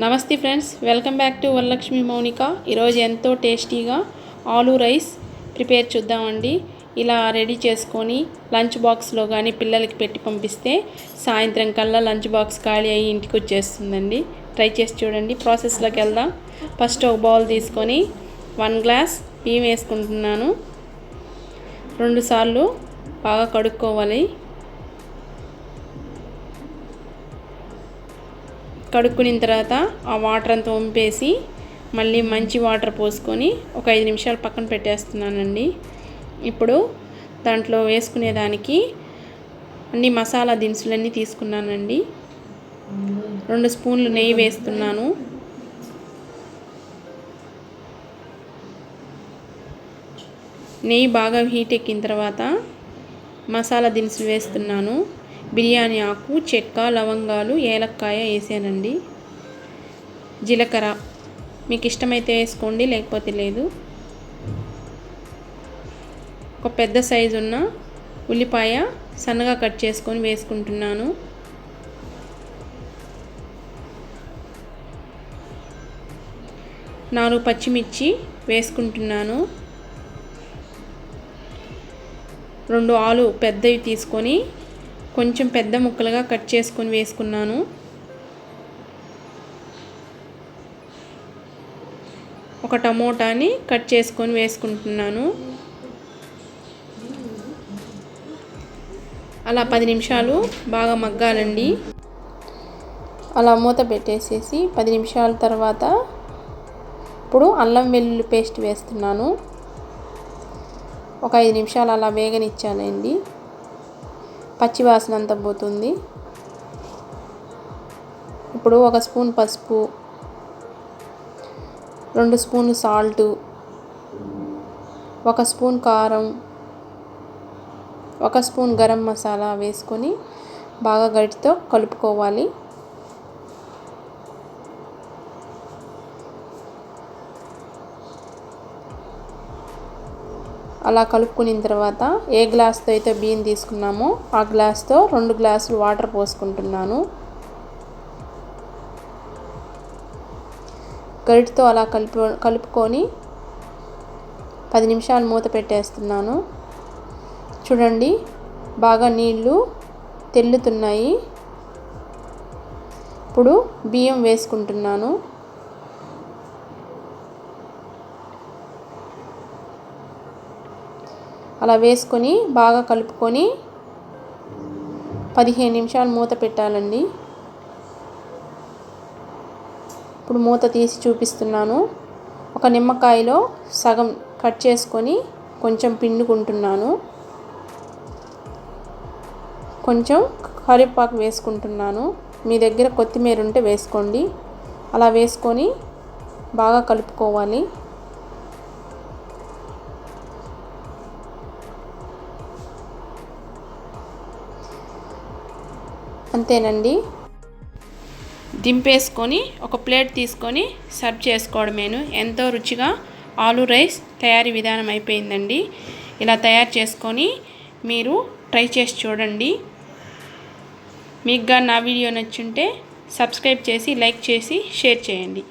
నమస్తే friends welcome back to Varalakshmi Mounika. ఈరోజు ఎంతో టేస్టీగా ఆలూ రైస్ ప్రిపేర్ చూద్దామండి. ఇలా రెడీ చేసుకొని లంచ్ బాక్స్లో కానీ పిల్లలకి పెట్టి పంపిస్తే సాయంత్రం కల్లా లంచ్ బాక్స్ ఖాళీ అయ్యి ఇంటికి వచ్చేస్తుందండి. ట్రై చేసి చూడండి ప్రాసెస్లోకి వెళ్దాం. ఫస్ట్ ఒక బౌల్ తీసుకొని వన్ గ్లాస్ బియ్యం వేసుకుంటున్నాను. రెండుసార్లు బాగా కడుక్కోవాలి. కడుక్కున్న తర్వాత ఆ వాటర్ అంతా వంపేసి మళ్ళీ మంచి వాటర్ పోసుకొని ఒక ఐదు నిమిషాలు పక్కన పెట్టేస్తున్నానండి. ఇప్పుడు దాంట్లో వేసుకునేదానికి అన్ని మసాలా దినుసులన్నీ తీసుకున్నానండి. రెండు స్పూన్లు నెయ్యి వేస్తున్నాను. నెయ్యి బాగా హీట్ ఎక్కిన తర్వాత మసాలా దినుసులు వేస్తున్నాను. బిర్యానీ ఆకు చెక్క లవంగాలు ఏలక్కాయ వేసానండి. జీలకర్ర మీకు ఇష్టమైతే వేసుకోండి లేకపోతే లేదు. ఒక పెద్ద సైజు ఉన్న ఉల్లిపాయ సన్నగా కట్ చేసుకొని వేసుకుంటున్నాను. నాలుగు పచ్చిమిర్చి వేసుకుంటున్నాను. రెండు ఆలు పెద్దవి తీసుకొని కొంచెం పెద్ద ముక్కలుగా కట్ చేసుకొని వేసుకున్నాను. ఒక టమోటాని కట్ చేసుకొని వేసుకుంటున్నాను. అలా పది నిమిషాలు బాగా మగ్గాలండి. అలా మూత పెట్టేసేసి పది నిమిషాల తర్వాత ఇప్పుడు అల్లం వెల్లుల్లి పేస్ట్ వేస్తున్నాను. ఒక ఐదు నిమిషాలు అలా వేగనిచ్చానండి. పచ్చివాసన అంతా పోతుంది. ఇప్పుడు ఒక స్పూన్ పసుపు రెండు స్పూన్లు సాల్టు ఒక స్పూన్ కారం ఒక స్పూన్ గరం మసాలా వేసుకొని బాగా గడితో కలుపుకోవాలి. అలా కలుపుకున్న తర్వాత ఏ గ్లాస్తో అయితే బియ్యం తీసుకున్నామో ఆ గ్లాస్తో రెండు గ్లాసులు వాటర్ పోసుకుంటున్నాను. గరిటితో అలా కలుపు కలుపుకొని పది నిమిషాలు మూత పెట్టేస్తున్నాను. చూడండి బాగా నీళ్ళు తెల్లుతున్నాయి. ఇప్పుడు బియ్యం వేసుకుంటున్నాను. అలా వేసుకొని బాగా కలుపుకొని పదిహేను నిమిషాలు మూత పెట్టాలండి. ఇప్పుడు మూత తీసి చూపిస్తున్నాను. ఒక నిమ్మకాయలో సగం కట్ చేసుకొని కొంచెం పిండుకుంటున్నాను. కొంచెం కరివేపాకు వేసుకుంటున్నాను. మీ దగ్గర కొత్తిమీర ఉంటే వేసుకోండి. అలా వేసుకొని బాగా కలుపుకోవాలి. అంతేనండి. దింపేసుకొని ఒక ప్లేట్ తీసుకొని సర్వ్ చేసుకోవడమేను. ఎంతో రుచిగా ఆలు రైస్ తయారీ విధానం అయిపోయిందండి. ఇలా తయారు చేసుకొని మీరు ట్రై చేసి చూడండి. మీకు నా వీడియో నచ్చుంటే సబ్స్క్రైబ్ చేసి లైక్ చేసి షేర్ చేయండి.